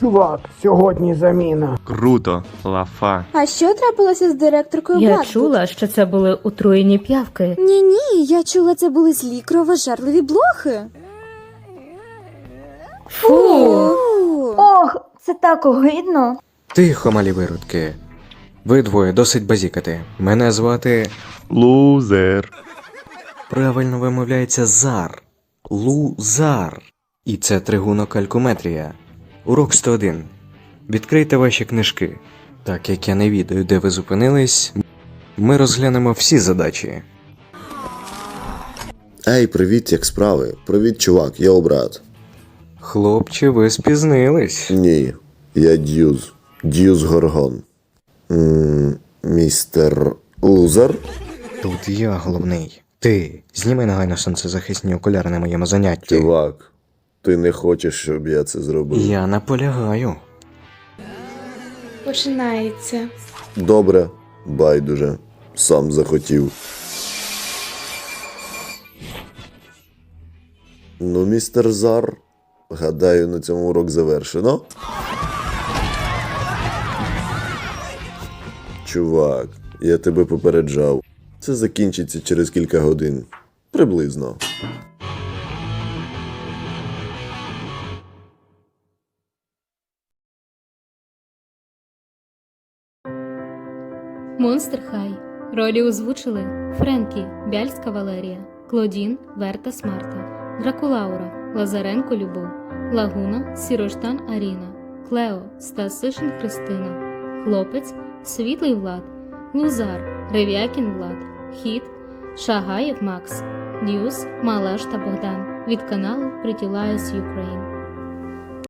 Чувак, сьогодні заміна. Круто, лафа. А що трапилося з директоркою Я Бладвуд? чула, що це були отруєні п'явки. Ні, ні, я чула, це були злі кровожерливі блохи. Фу! Ох, це так огидно. Тихо, малі виродки. Ви двоє досить базікати. Мене звати. Лузер. Правильно вимовляється зар. Лузар. І це тригунокалькуметрія. Урок 101. Відкрийте ваші книжки. Так як я не відаю, де ви зупинились, ми розглянемо всі задачі. Ей, привіт, як справи? Привіт, чувак, я обрат. Хлопче, ви спізнились. Ні, я Д'юз. Д'юз Горгон. м містер Лузер? Тут я головний. Ти зніми негайно сонцезахисні окуляри на моєму занятті. Чувак, ти не хочеш, щоб я це зробив. Я наполягаю. Починається. Добре, байдуже. Сам захотів. Ну, містер Зар, гадаю, на цьому урок завершено. Чувак, я тебе попереджав. Це закінчиться через кілька годин. Приблизно. Монстр Хай. Ролі озвучили Френкі, Бяльська Валерія, Клодін, Верта Смарта, Дракулаура, Лазаренко Любов, Лагуна, Сіроштан Аріна, Клео, Стасишин Христина, Хлопець, Світлий Влад, Лузар, Рев'якін Влад, Хіт, Шагаєв Макс, Дюс, Малаш та Богдан від каналу Lies Ukraine.